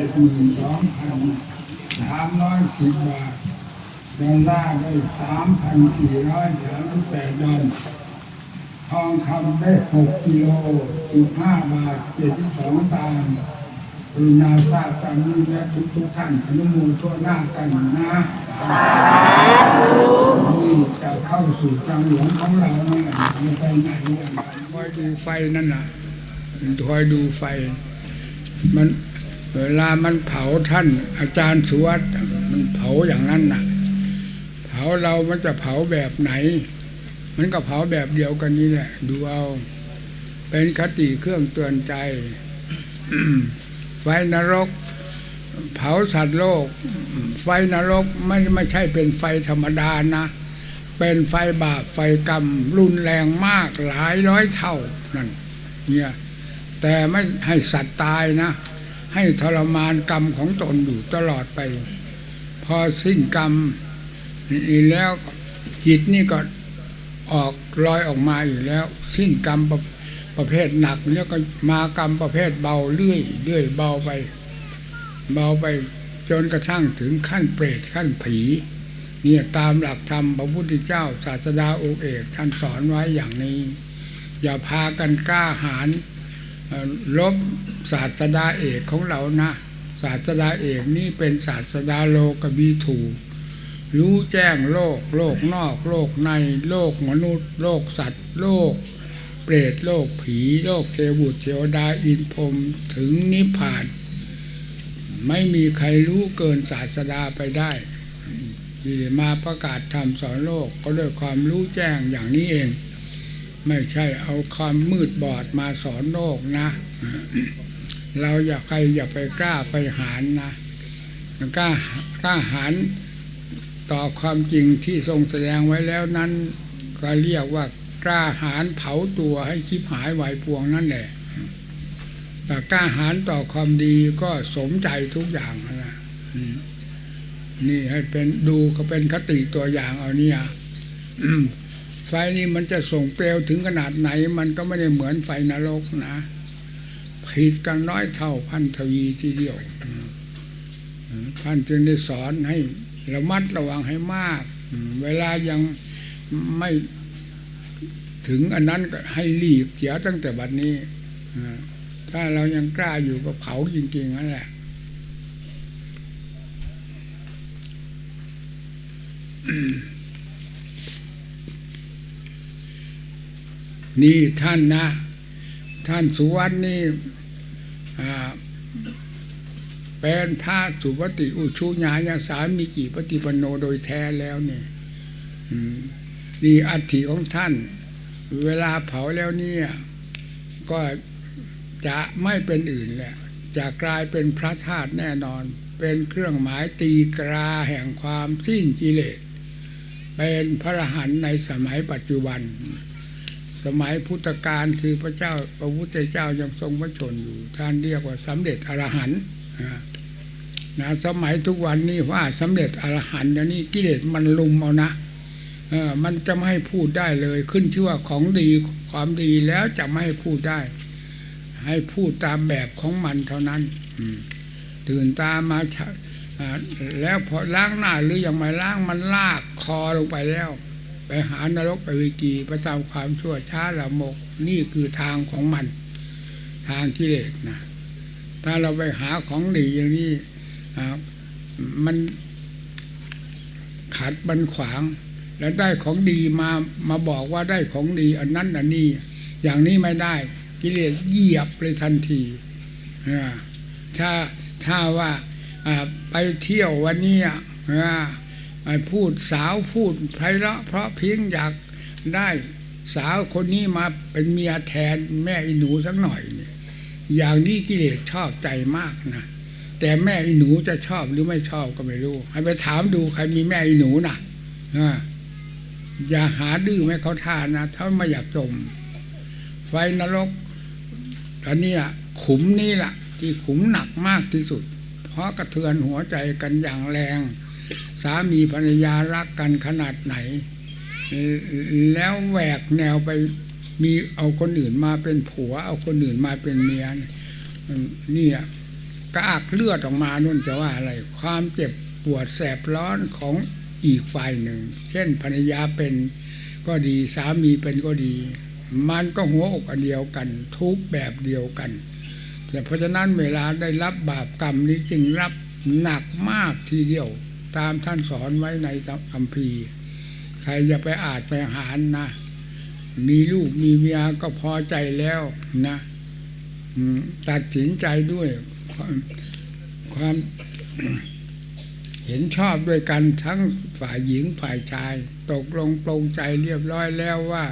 จ็ดหมื่นสองพันสามร้อยสิบบาทดอลลาร์ได้สามพันสี่ร้อยสามสิบแปดดอลทองคำได้หกกิโลสิบห้าบาทเจ็ดสิบสองตังค์รุณาทราบตามนี้และทุกทุกท่านอนุโมทนาหน้ากันนะนี่จะเข้าสู่จังหลวงของเราเนี่ยมันไปไหนเนี่ยคอยดูไฟนั่นน่ะคอยดูไฟ มัน เวลามันเผาท่านอาจารย์สุวัสด์มันเผาอย่างนั้นน่ะ เผาเรามันจะเผาแบบไหน มันก็เผาแบบเดียวกันนี้แหละ ดูเอา เป็นคติเครื่องเตือนใจ ไฟนรก เผาสัตว์โลก ไฟนรกไม่ไม่ใช่เป็นไฟธรรมดานะ เป็นไฟบาปไฟกรรม รุนแรงมากหลายร้อยเท่านั่นเนี่ยแต่ไม่ให้สัตว์ตายนะ ให้ทรมานกรรมของตนอยู่ตลอดไป พอสิ้นกรรมนี่แล้วจิตนี่ก็ออกลอยออกมาอยู่แล้ว สิ้นกรรมประประเภทหนักแล้วก็มากรรมประเภทเบาเรื่อยเรื่อยเบาไป เบาไปจนกระทั่งถึงขั้นเปรตขั้นผี เนี่ยตามหลักธรรมพระพุทธเจ้าศาสดาองค์เอกท่านสอนไว้อย่างนี้ อย่าพากันกล้าหาญ ลบศาสดาเอกของเรานะ ศาสดาเอกนี่เป็นศาสดาโลกบีถูรู้แจ้งโลก โลกนอก โลกใน โลกมนุษย์ โลกสัตว์ โลก เปรตโลกผี โลกเทวุตเทวดาอินพรมถึงนิพพาน ไม่มีใครรู้เกินศาสดาไปได้ที่มาประกาศธรรมสอนโลกก็ด้วยความรู้แจ้งอย่างนี้เอง ไม่ใช่เอาความมืดบอดมาสอนโลกนะ เราอย่าใครอย่าไปกล้าไปหารนะกล้ากล้าหารต่อความจริงที่ทรงแสดงไว้แล้วนั้น ก็เรียกว่ากล้าหารเผาตัวให้ชิบหายไหวพวงนั่นแหละแต่กล้าหารต่อความดีก็สมใจทุกอย่างนะนี่ให้เป็นดูก็เป็นคติตัวอย่างเอาเนี่ย ไฟนี่มันจะส่งเปลวถึงขนาดไหน มันก็ไม่ได้เหมือนไฟนรกนะผิดกันร้อยเท่าพันทวีทีเดียวท่านจึงได้สอนให้ระมัดระวังให้มาก เวลายังไม่ถึงอันนั้นก็ให้รีบเสียตั้งแต่บัดนี้ถ้าเรายังกล้าอยู่ก็เผาจริงๆนั่นแหละ นี่ท่านนะ ท่านสุวรรณนี่เป็นพระสุปฏิอุชุญาญาสามีกี่ปฏิปโนโดยแท้แล้วเนี่ยนี่อัฐิของท่าน เวลาเผาแล้วเนี่ย ก็จะไม่เป็นอื่นแหละจะกลายเป็นพระธาตุแน่นอน เป็นเครื่องหมายตีกราแห่งความสิ้นกิเลส เป็นพระหันในสมัยปัจจุบัน สมัยพุทธกาลคือพระเจ้าพระพุทธเจ้ายังทรงพระชนอยู่ ท่านเรียกว่าสำเร็จอรหันต์นะสมัยทุกวันนี้ว่าสำเร็จอรหันต์เดี๋ยวนี้กิเลสมันลุมเอานะเออมันจะไม่ให้พูดได้เลย ขึ้นชื่อว่าของดีความดีแล้วจะไม่ให้พูดได้ ให้พูดตามแบบของมันเท่านั้น อืตื่นตามาแล้วพอล้างหน้าหรือยังไม่ล้างมันลากคอลงไปแล้ว ไปหานรกไปวิกีไปตามความชั่วช้าละมก นี่คือทางของมัน ทางกิเลสนะถ้าเราไปหาของดีอย่างนี้มันขัดบันขวาง แล้วได้ของดีมามาบอกว่าได้ของดี อันนั้นอันนี้ อย่างนี้ไม่ได้ กิเลสเหยียบเลยทันทีถ้าถ้าว่าไปเที่ยววันนี้ พูดสาวพูดไพเราะเพราะเพียงอยากได้สาวคนนี้มาเป็นเมียแทนแม่อีหนูสักหน่อยเนี่ยอย่างนี้กิเลสชอบใจมากนะแต่แม่อีหนูจะชอบหรือไม่ชอบก็ไม่รู้ให้ไปถามดูใครมีแม่อีหนูนะอ่าอย่าหาดื้อไม่เขาท่านนะถ้าไม่อยากจม ไฟนรกตอนนี้ขุมนี่แหละที่ขุมหนักมากที่สุด เพราะกระเทือนหัวใจกันอย่างแรง สามีภรรยารักกันขนาดไหน แล้วแหวกแนวไปมีเอาคนอื่นมาเป็นผัว เอาคนอื่นมาเป็นเมียนี่อะกระอักเลือดออกมานุ่นจะว่าอะไร ความเจ็บปวดแสบร้อนของอีกฝ่ายหนึ่ง เช่นภรรยาเป็นก็ดีสามีเป็นก็ดี มันก็หัวอกอันเดียวกัน ทุกแบบเดียวกัน แต่เพราะฉะนั้นเวลาได้รับบาปกรรมนี้จึงรับหนักมากทีเดียว ตามท่านสอนไว้ในคัมภีใครจะไปอาจไปหารนะ มีลูกมีเมียก็พอใจแล้วนะตัดสินใจด้วยความความเห็นชอบด้วยกันทั้งฝ่ายหญิงฝ่ายชาย ตกลงปลงใจเรียบร้อยแล้วว่า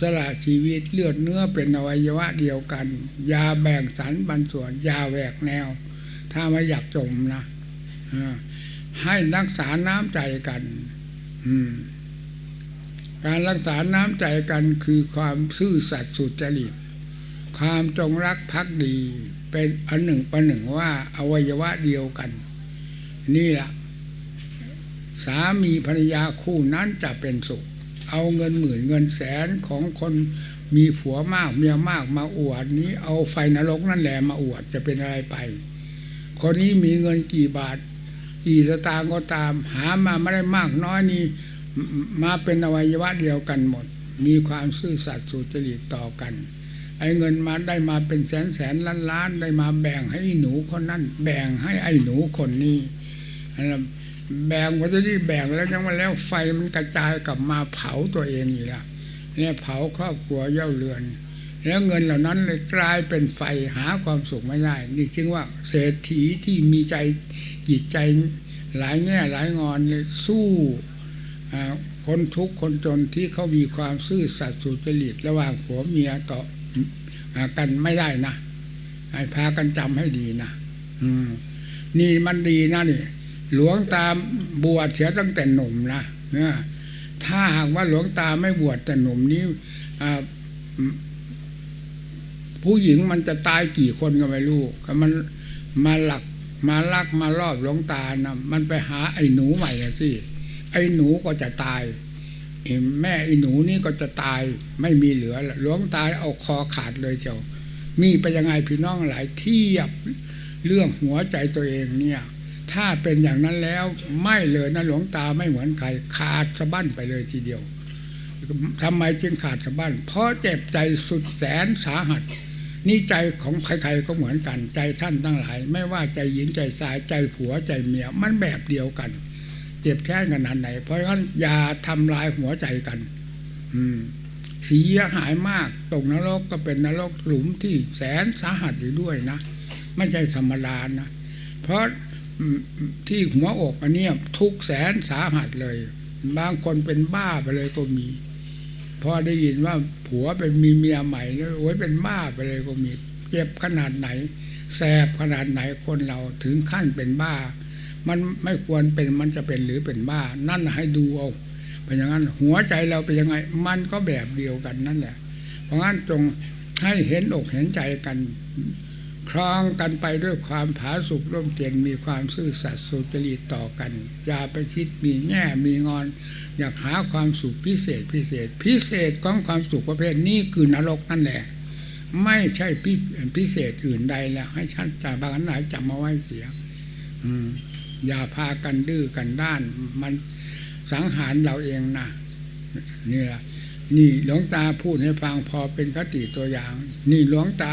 สละชีวิตเลือดเนื้อเป็นอวัยวะเดียวกัน ยาแบ่งสรรปันส่วนยาแหวกแนว ถ้าไม่อยากจมนะ ให้รักษาน้ำใจกัน อืม การรักษาน้ำใจกันคือความซื่อสัตย์สุจริต ความจงรักภักดี เป็นอันหนึ่งประหนึ่งว่าอวัยวะเดียวกัน นี่แหละสามีภรรยาคู่นั้นจะเป็นสุข เอาเงินหมื่นเงินแสนของคนมีผัวมากเมียมากมาอวดนี้ เอาไฟนรกนั่นแหละมาอวดจะเป็นอะไรไป คนนี้มีเงินกี่บาท กี่สตางก็ตาม หามาไม่ได้มากน้อยนี่มาเป็นอวัยวะเดียวกันหมด มีความซื่อสัตย์สุจริตต่อกัน ไอ้เงินมาได้มาเป็นแสนแสนล้านล้านได้มาแบ่งให้หนูคนนั้น แบ่งให้ไอ้หนูคนนี้อันนั้นแบ่งพอจะที่แบ่งแล้วยังมาแล้วไฟมันกระจายกลับมาเผาตัวเองอยู่ละเนี่ยเผาครอบครัวเย่าเรือน แล้วเงินเหล่านั้นเลยกลายเป็นไฟหาความสุขไม่ได้นี่จึงว่าเศรษฐีที่มีใจ จิตใจหลายแง่หลายงอนสู้คนทุกข์คนจนที่เขามีความซื่อสัตย์สุจริตระหว่างผัวเมียต่อกันไม่ได้นะให้พากันจำให้ดีนะนี่มันดีนะนี่ หลวงตาบวชเสียตั้งแต่หนุ่มนะเนี่ยถ้าหากว่าหลวงตาไม่บวชแต่หนุ่มนี้ผู้หญิงมันจะตายกี่คนก็ไม่รู้ก็มันมาหลัก มาลักมารอบหลวงตานะมันไปหาไอ้หนูใหม่อะสิไอ้หนูก็จะตายแม่ไอ้หนูนี่ก็จะตายไม่มีเหลือหลวงตาเอาคอขาดเลยเจ้ามีไปยังไงพี่น้องหลายเทียบเรื่องหัวใจตัวเองเนี่ย ถ้าเป็นอย่างนั้นแล้วไม่เลยนะหลวงตาไม่เหมือนใครขาดสะบั้นไปเลยทีเดียวทำไมจึงขาดสะบั้นเพราะเจ็บใจสุดแสนสาหัส นี่ใจของใครๆก็เหมือนกัน ใจท่านทั้งหลาย ไม่ว่าใจหญิงใจชายใจผัวใจเมียมันแบบเดียวกัน เจ็บแค้นขนาดไหน เพราะฉะนั้นอย่าทำลายหัวใจกัน อืมเสียหายมากตกนรกก็เป็นนรกหลุมที่แสนสาหัสอยู่ด้วยนะไม่ใช่ธรรมดานะเพราะที่หัวอกอันเนี้ยทุกแสนสาหัสเลย บางคนเป็นบ้าไปเลยก็มี พอได้ยินว่าผัวไปมีเมียใหม่แล้วโอ้ยเป็นบ้าไปเลยก็มีเจ็บขนาดไหนแสบขนาดไหนคนเราถึงขั้นเป็นบ้า มันไม่ควรเป็นมันจะเป็นหรือเป็นบ้า นั่นให้ดูเอาเป็นอย่างนั้นหัวใจเราเป็นยังไง มันก็แบบเดียวกันนั่นแหละ เพราะงั้นจงให้เห็นอกเห็นใจกัน ครองกันไปด้วยความผาสุกร่มเย็นมีความซื่อสัตย์สุจริตต่อกัน อย่าไปคิดมีแง่มีงอน อยากหาความสุขพิเศษพิเศษ พิเศษของความสุขประเภทนี้คือนรกนั่นแหละ ไม่ใช่พิพิเศษอื่นใดแล้ว ให้ท่านจาบางหลายจำมาไว้เสีย อืม อย่าพากันดื้อกันด้าน มันสังหารเราเองนะเนี่ย นี่หลวงตาพูดให้ฟังพอเป็นคติตัวอย่าง นี่หลวงตา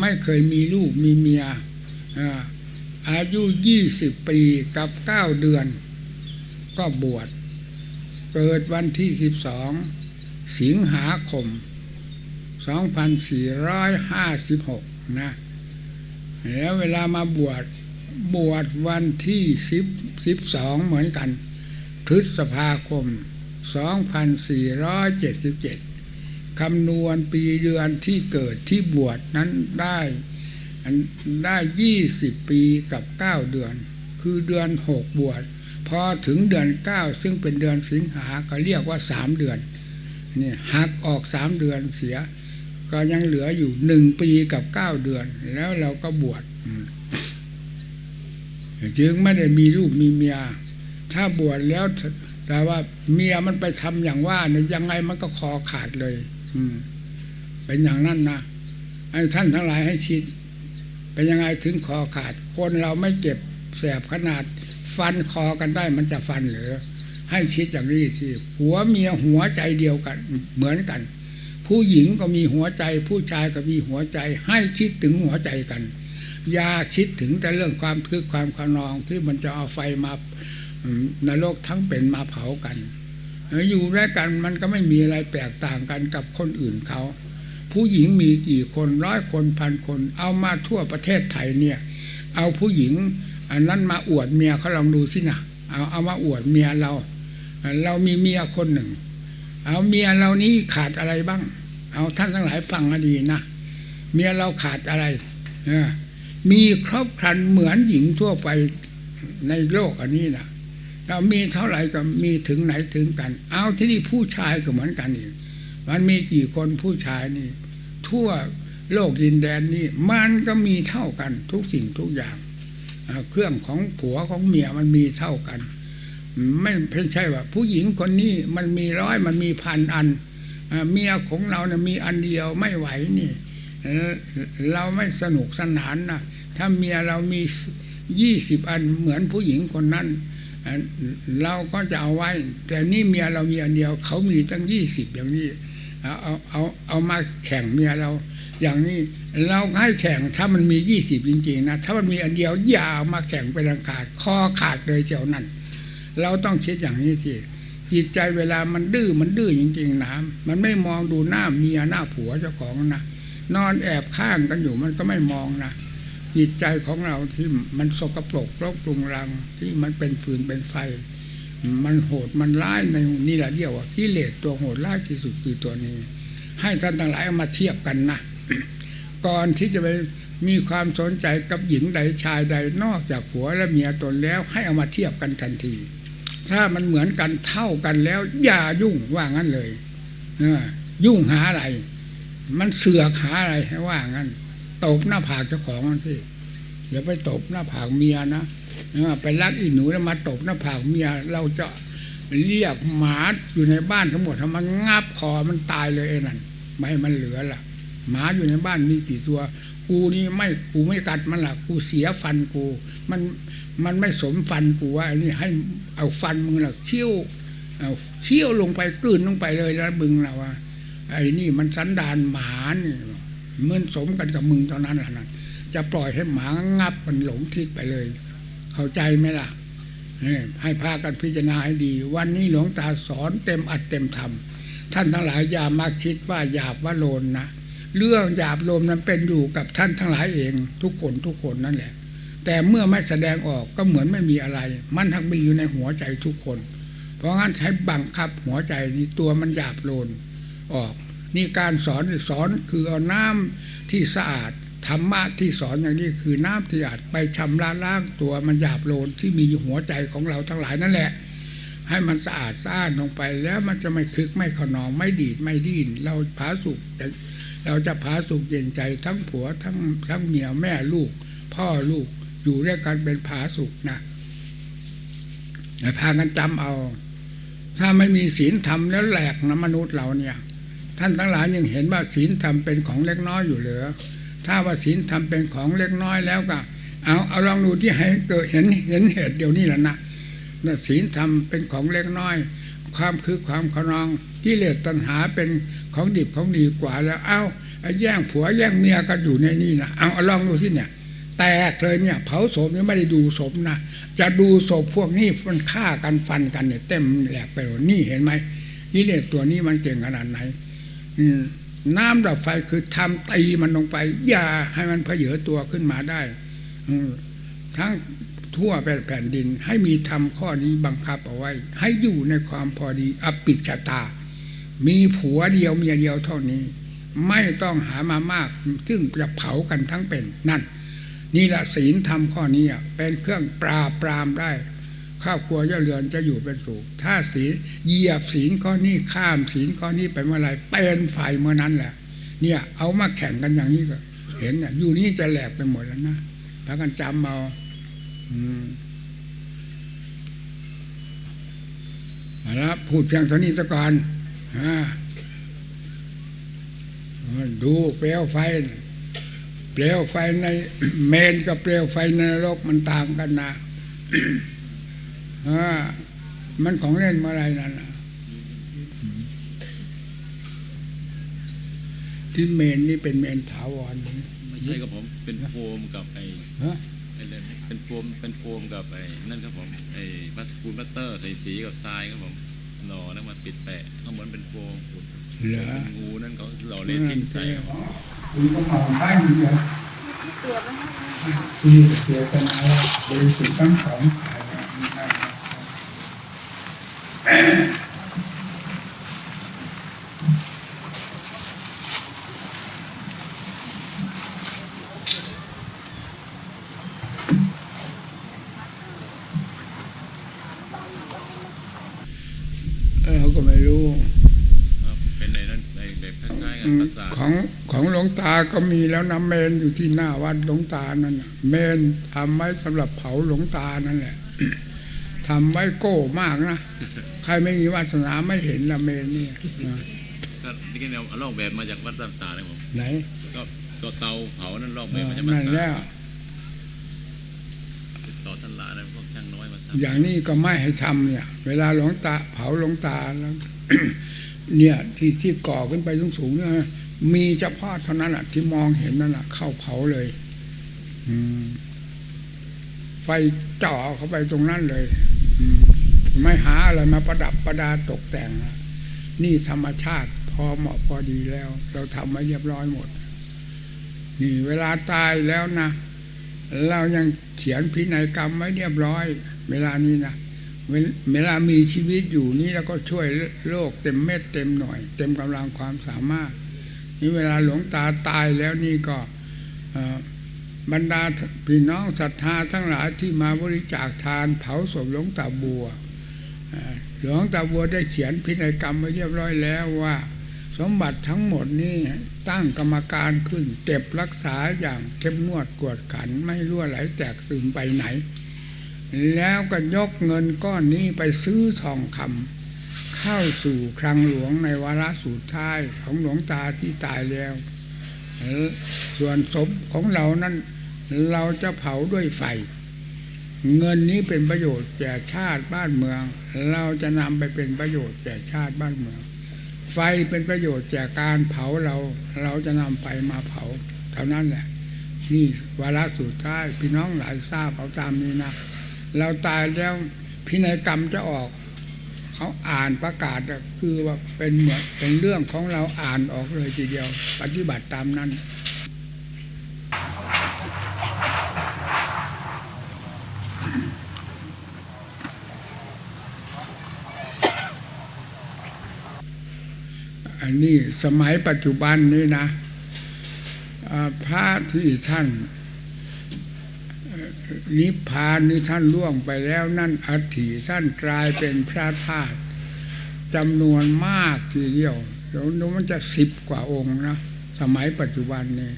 ไม่เคยมีลูกมีเมียอาอายุยี่สิบปีกับเก้าเดือน ก็บวชเกิดวันที่สิบสองสิงหาคมสองพันสี่ร้อยห้าสิบหกนะแล้วเวลามาบวชบวชวันที่สิบสิบสองเหมือนกันพฤษภาคม สองพันสี่ร้อยเจ็ดสิบเจ็ดคำนวณปีเดือนที่เกิดที่บวชนั้นได้ได้ยี่สิบปีกับเก้าเดือน คือเดือนหกบวชพอถึงเดือนเก้าซึ่งเป็นเดือนสิงหาก็เรียกว่าสามเดือนนี่หักออกสามเดือนเสีย ก็ยังเหลืออยู่หนึ่งปีกับเก้าเดือน แล้วเราก็บวชจึงไม่ได้มีลูกมีเมีย ถ้าบวชแล้ว แต่ว่าเมียมันไปทำอย่างว่าเนี่ยยังไงมันก็คอขาดเลย อืม เป็นอย่างนั้นนะไอ้ท่านทั้งหลายให้คิดเป็นยังไงถึงคอขาด คนเราไม่เจ็บแสบขนาด ฟันคอกันได้มันจะฟันหรือให้คิดอย่างนี้สิหัวเมียหัวใจเดียวกัน เหมือนกัน ผู้หญิงก็มีหัวใจ ผู้ชายก็มีหัวใจ ให้คิดถึงหัวใจกัน อย่าคิดถึงแต่เรื่องความทึกความขนองที่มันจะเอาไฟมา นรกทั้งเป็นมาเผากัน อยู่ด้วยกันมันก็ไม่มีอะไรแตกต่างกันกับคนอื่นเขา ผู้หญิงมีกี่คนร้อยคนพันคน เอามาทั่วประเทศไทยเนี่ย เอาผู้หญิง อันนั้นมาอวดเมียเขาลองดูสินะเอาเอามาอวดเมียเรา เรามีเมียคนหนึ่ง เอาเมียเรานี้ขาดอะไรบ้าง เอาท่านทั้งหลายฟังให้ดีนะเมียเราขาดอะไรมีครอบครันเหมือนหญิงทั่วไปในโลกอันนี้นะ เรามีเท่าไหร่ก็มีถึงไหนถึงกัน เอาที่นี่ผู้ชายก็เหมือนกันอีกมันมีกี่คนผู้ชายนี่ ทั่วโลกดินแดนนี่มันก็มีเท่ากันทุกสิ่งทุกอย่าง เครื่องของผัวของเมียมันมีเท่ากัน ไม่ไม่ใช่ว่า ผู้หญิงคนนี้มันมีร้อยมันมีพันอันเมียของเราเนี่ยมีอันเดียวไม่ไหวนี่เราไม่สนุกสนานนะถ้าเมียเรามียี่สิบอันเหมือนผู้หญิงคนนั้น เราก็จะเอาไว้ แต่นี่เมียเรามีอันเดียวเขามีตั้งยี่สิบอย่างนี้เอาเอาเอาเอามาแข่งเมียเรา อย่างนี้เราให้แข่งถ้ามันมียี่สิบจริงๆนะถ้ามันมีอันเดียวอย่าเอามาแข่งเป็นอันขาดคอขาดเลยเจ้านั่นเราต้องคิดอย่างนี้สิจิตใจเวลามันดื้อมันดื้อจริงๆนะมันไม่มองดูหน้าเมียหน้าผัวเจ้าของนะนอนแอบข้างกันอยู่มันก็ไม่มองนะ จิตใจของเราที่มันสกปรกรกปรุงรังที่มันเป็นฟืนเป็นไฟ มันโหดมันร้ายในนี่แหละเรียกว่ากิเลสตัวโหดร้ายที่สุดคือตัวนี้ ให้ท่านทั้งหลายเอามาเทียบกันนะก่อนที่จะไปมีความสนใจกับหญิงใดชายใดนอกจากผัวและเมียตนแล้ว ให้เอามาเทียบกันทันที ถ้ามันเหมือนกันเท่ากันแล้ว อย่ายุ่งว่างั้นเลยเอยุ่งหาอะไร มันเสือกหาอะไรให้ว่างั้น ตบหน้าผากเจ้าของมันสิอย่าไปตบหน้าผากเมียนะไปรักอีหนูแล้วมาตบหน้าผากเมียเราจะเรียกหมาอยู่ในบ้านทั้งหมดถ้ามันงับคอมันตายเลยไอ้นั่นไม่ให้มันเหลือล่ะ หมาอยู่ในบ้านมีกี่ตัว กูนี่ไม่กูไม่กัดมันล่ะกูเสียฟันกู มันมันไม่สมฟันกูว่าไอ้นี่ให้เอาฟันมึงล่ะเชี่ยวเอาเชี่ยวลงไปกลืนลงไปเลยแล้วมึงล่ะว่าไอ้นี่มันสันดานหมานี่ เหมือนสมกันกับมึงเท่านั้นแหละนะจะปล่อยให้หมางับมันหลงทิศไปเลย เข้าใจไหมล่ะให้พากันพิจารณาให้ดี วันนี้หลวงตาสอนเต็มอัดเต็มทำท่านทั้งหลายอย่ามาคิดว่าหยาบว่าโลนนะเรื่องหยาบโลมนั้นเป็นอยู่กับท่านทั้งหลายเองทุกคนทุกคนนั่นแหละ แต่เมื่อไม่แสดงออกก็เหมือนไม่มีอะไร มันทักมีอยู่ในหัวใจทุกคน เพราะงั้นใช้บังคับหัวใจนี่ตัวมันหยาบโลนออก นี่การสอนสอนคือเอาน้ำที่สะอาดธรรมะที่สอนอย่างนี้คือน้ำที่อาดไปชำระล้างตัวมันหยาบโลนที่มีอยู่หัวใจของเราทั้งหลายนั่นแหละ ให้มันสะอาดสะอาดลงไปแล้วมันจะไม่คึกไม่ขนองไม่ดีดไม่ดิ้นเราผาสุกเราจะผาสุกเย็นใจทั้งผัวทั้งทั้งเมียแม่ลูก พ่อลูกอยู่ด้วยกันเป็นผาสุกนะพากันจำเอา ถ้าไม่มีศีลธรรมแล้วแหลกนะมนุษย์เราเนี่ย ท่านทั้งหลายยังเห็นว่าศีลธรรมเป็นของเล็กน้อยอยู่เหรือ ถ้าว่าศีลธรรมเป็นของเล็กน้อยแล้วก็ เอาเอาลองดูที่ให้เกิดเห็นเห็นเหตุเดี๋ยวนี้แหละนะนะศีลธรรมเป็นของเล็กน้อย ความคือความขนองกิเลสตัณหาเป็นของดิบของดีกว่าแล้ว เอาแย่งผัวแย่งเมียก็อยู่ในนี่นะเอาเอาลองดูที่เนี่ยแตกเลยเนี่ย เผาศพนี่ไม่ได้ดูศพนะจะดูศพพวกนี้มันฆ่ากันฟันกันเนี่ยเต็มแหลกไปหมดนี่เห็นไหมกิเลสตัวนี้มันเก่งขนาดไหน น้ำดับไฟคือทำตีมันลงไป อย่าให้มันเผยอตัวขึ้นมาได้ทั้งทั่วแผ่นดิน ให้มีธรรมข้อนี้บังคับเอาไว้ ให้อยู่ในความพอดีอปิชตา มีผัวเดียวเมียเดียวเท่านี้ ไม่ต้องหามามาก ซึ่งจะเผากันทั้งเป็นนั่นนี่ละศีลธรรมข้อนี้อะเป็นเครื่องปราบปรามได้ ครอบครัวเจ้าเรือนจะอยู่เป็นสุขถ้าศีลเหยียบศีลข้อนี้ข้ามศีลข้อนี้ไปเมื่อไรเป็นฝ่ายเมื่อนั้นแหละ เนี่ย เอามาแข่งกันอย่างนี้ก็ เห็นเนี่ยอยู่นี่จะแหลกไปหมดแล้วนะพากันจำเอาอืมเอาละพูดเพียงเท่านี้ซะก่อนดูเปลวไฟ เปลวไฟในเมนกับเปลวไฟในนรกมันต่างกันนะ มันของเล่นเมื่อไรนั่นน่ะที่เมนนี่เป็นเมนถาวรไม่ใช่ครับผม เป็นโฟมกับไอ้ฮะไอ้เล่นเป็นโฟมเป็นโฟมกับไอ้นั่นครับผมไอ้พัสปูนพัตเตอร์ใส่สีกับทรายครับผมหล่อแล้วมาปิดแปะข้างบนเป็นโฟมเหรอเป็นงูนั่นเขาหล่อเลซินใส่ครับคุณก็มองได้ดีเลยเปรียบไว้ให้คุณเสียกันเอาบริสุทธิ์ทั้งสองฝ่ายเนี่ยมีได้นะเราก็ไม่รู้ ครับเป็นในนั้นในแบบคล้ายๆกั อื น ม ประสาท ของของหลวงตา ก็มีแล้วนะเมนอยู่ที่หน้าวัดหลวงตานั่นน่ะเมนทำไว้สำหรับเผาหลวงตานั่นแหละทำไว้โก้มากนะใครไม่มีวาสนาไม่เห็นละเมนนี่นะก็นี่ก็เอาลอกแบบมาจากวัดตามตาเลยผมไหนก็ตัวเตาเผานั่นลอกเอแบบอมาจากวัดนั่นตาแล้วติดต่อท่านลาแล้วพวกช่างน้อยมาทำอย่างนี้ก็ไม่ให้ทำเนี่ย เวลาหลวงตาเผาหลวงตาแล้วเนี่ยที่ที่ก่อขึ้นไปสูงๆเนี่ย มีเฉพาะเท่านั้นแหะที่มองเห็นนั่นแหะเข้าเผาเลย อืม ไฟจ่อเข้าไปตรงนั้นเลย อืม ไม่หาอะไรมาประดับประดาตกแต่งนี่ธรรมชาติพอเหมาะพอดีแล้ว เราทำมาเรียบร้อยหมด นี่ เวลาตายแล้วนะเรายังเขียนพินัยกรรมไว้เรียบร้อย เวลานี้นะเวลเวลามีชีวิตอยู่นี่แล้วก็ช่วยโลกเต็มเม็ดเต็มหน่วยเต็มกำลังความสามารถ นี่เวลาหลวงตาตายแล้วนี่ก็บรรดาพี่น้องศรัทธาทั้งหลายที่มาบริจาคทานเผาศพหลวงตาบัวหลวงตาบัวได้เขียนพินัยกรรมไว้เรียบร้อยแล้วว่า สมบัติทั้งหมดนี้ตั้งกรรมการขึ้นเก็บรักษาอย่างเข้มงวดกวดขันไม่รั่วไหลแตกซึมไปไหน แล้วก็ยกเงินก้อนนี้ไปซื้อทองคำ เข้าสู่คลังหลวงในวาระสุดท้ายของหลวงตาที่ตายแล้ว ส่วนศพของเรานั้นเราจะเผาด้วยไฟ เงินนี้เป็นประโยชน์แก่ชาติบ้านเมือง เราจะนำไปเป็นประโยชน์แก่ชาติบ้านเมือง ไฟเป็นประโยชน์จากการเผาเรา เราจะนำไฟมาเผา เท่านั้นแหละนี่วาระสุดท้ายพี่น้องหลายทราบเอาตามนี้นะ เราตายแล้วพินัยกรรมจะออก เขาอ่านประกาศคือว่าเป็นเหมือนเป็นเรื่องของเราอ่านออกเลยทีเดียว ปฏิบัติตามนั้นอันนี้สมัยปัจจุบันนี้นะพระที่ท่าน นิพพานนี่ท่านล่วงไปแล้วนั่นอัฐิท่านกลายเป็นพระธาตุจำนวนมากทีเดียวเดี๋ยวนู้มันจะสิบกว่าองค์นะสมัยปัจจุบันนี้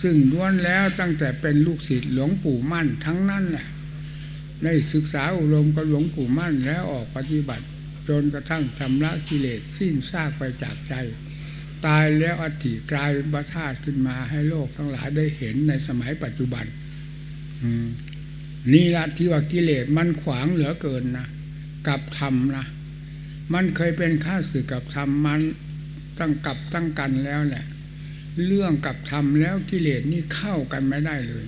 ซึ่งล้วนแล้วตั้งแต่เป็นลูกศิษย์หลวงปู่มั่นทั้งนั้นแหละได้ศึกษาอบรมกับหลวงปู่มั่นแล้วออกปฏิบัติ จนกระทั่งชำระกิเลสสิ้นซากไปจากใจ ตายแล้วอธิกลายเป็นพระธาตุขึ้นมาให้โลกทั้งหลายได้เห็นในสมัยปัจจุบัน นี่ละที่ว่ากิเลสมันขวางเหลือเกินนะกับธรรมนะมันเคยเป็นข้าศึกกับธรรมมันตั้งกับตั้งกันแล้วแหละ เรื่องกับธรรมแล้วกิเลสนี่เข้ากันไม่ได้เลย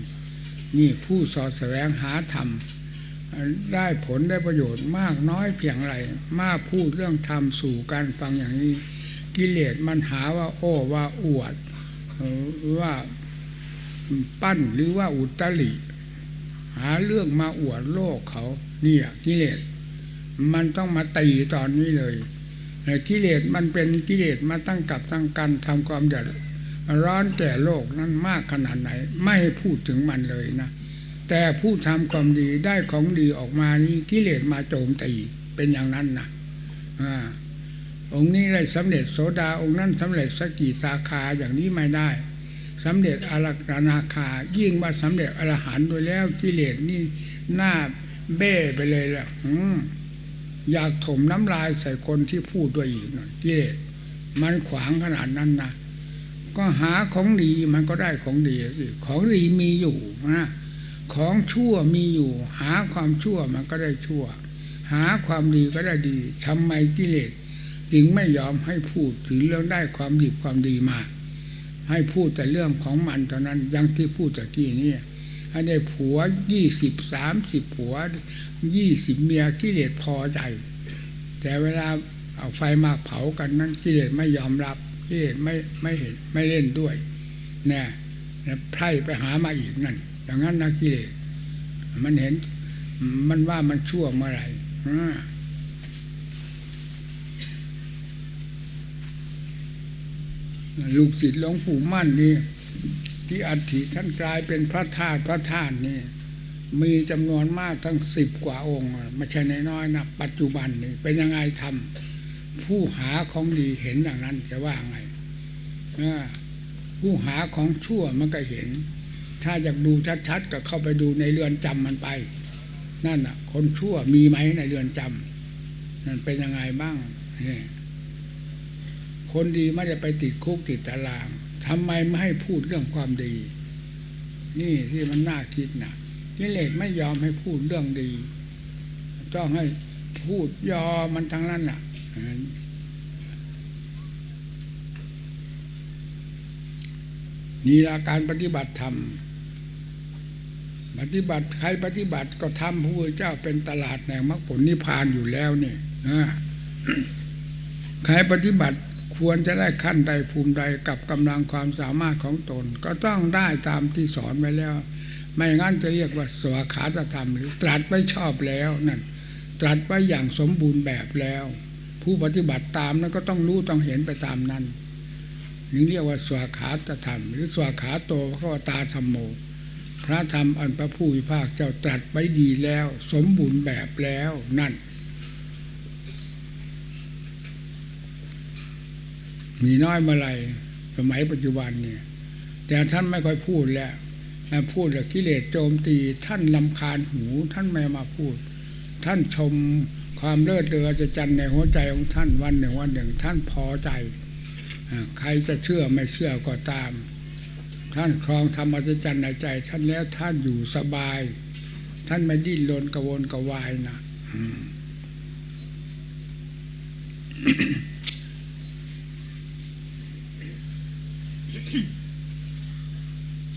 นี่ผู้สอดแสวงหาธรรมได้ผลได้ประโยชน์มากน้อยเพียงไรมากพูดเรื่องธรรมสู่การฟังอย่างนี้ กิเลสมันหาว่า โอ้ว่าอวดว่าปั้นหรือว่าอุตริ หาเรื่องมาอวดโลกเขาเนี่ยกิเลสมันต้องมาตีตอนนี้เลยกิเลสมันเป็นกิเลสมาตั้งกับตั้งกันทำความเดือดร้อนแก่โลกนั้นมากขนาดไหน ไม่พูดถึงมันเลยนะแต่ผู้ทำความดีได้ของดีออกมานี่กิเลสมาโจมตีเป็นอย่างนั้นนะอ่าองค์นี้ได้สำเร็จโสดาองค์นั้นสำเร็จสกกิสาคาอย่างนี้ไม่ได้ สำเร็จอรกนาคา ยิ่งว่าสำเร็จอรหันต์โดยแล้วกิเลสนี่หน้าเบ้ไปเลยแหละอือยากถมน้ำลายใส่คนที่พูดด้วยอีกหน่อยกิเลสมันขวางขนาดนั้นนะก็หาของดีมันก็ได้ของดีสิของดีมีอยู่นะของชั่วมีอยู่ หาความชั่วมันก็ได้ชั่ว หาความดีก็ได้ดีทำไมกิเลสจึงไม่ยอมให้พูดถึงเรื่องได้ความดีความดีมา ให้พูดแต่เรื่องของมันเท่านั้นอยังที่พูดตะกี้นี่อันนี้ผัวยี่สิบสามสิบผัวยี่สิบเมียกิเลสพอใจ แต่เวลาเอาไฟมาเผากันนั้นกิเลสไม่ยอมรับกิเลสไม่ไม่เห็นไม่เล่นด้วยเนี่ยไพร่ไปหามาอีกนั่น อย่างนั้นนะกิเลสมันเห็นมันว่ามันชั่วเมื่อไหร่อ่า ลูกศิษย์หลวงปู่มั่นนี่ที่อัฐิท่านกลายเป็นพระธาตุพระธาตุนี่มีจำนวนมากตั้งสิบกว่าองค์ไม่ใช่น้อยนะปัจจุบันนี่เป็นยังไงทำผู้หาของดีเห็นอย่างนั้นจะว่าไงผู้หาของชั่วมันก็เห็น ถ้าอยากดูชัดๆก็เข้าไปดูในเรือนจำมันไป นั่นอะ คนชั่วมีไหมในเรือนจำนั่นเป็นยังไงบ้างนี่ คนดีไม่ได้ไปติดคุกติดตารางทำไมไม่ให้พูดเรื่องความดี นี่ที่มันน่าคิดนะกิเลสไม่ยอมให้พูดเรื่องดี ต้องให้พูดยอมันทั้งนั้นน่ะนี่ละการปฏิบัติธรรมปฏิบัติใครปฏิบัติก็ทำพระพุทธเจ้าเป็นตลาดแห่งมรรคผลนิพพานอยู่แล้วนี่นะใครปฏิบัติ ควรจะได้ขั้นใดภูมิใดกับกำลังความสามารถของตน ก็ต้องได้ตามที่สอนไว้แล้ว ไม่งั้นจะเรียกว่าสวขาตธรรม หรือตรัสไว้ชอบแล้วนั่นตรัสไว้อย่างสมบูรณ์แบบแล้ว ผู้ปฏิบัติตามนั้นก็ต้องรู้ต้องเห็นไปตามนั้นนี่เรียกว่าสวขาตธรรม หรือสวขาโตพระวตาธรรมโม พระธรรมอันพระผู้วิภาคเจ้าตรัสไว้ดีแล้ว สมบูรณ์แบบแล้วนั่น มีน้อยเมื่อไหรสมัยปัจจุบันเนี่ย แต่ท่านไม่ค่อยพูดแล้วพูดแต่กิเลสโจมตี ท่านลำคาญหูท่านไม่มาพูด ท่านชมความเลิศเรือจะจันในหัวใจของท่านวันหนึ่งวันหนึ่ง ท่านพอใจใครจะเชื่อไม่เชื่อก็ตาม ท่านครองธรรมอัศจรรย์ในใจ ท่านแล้วท่านอยู่สบาย ท่านไม่ดิ้นรนกระวนกระวายนะ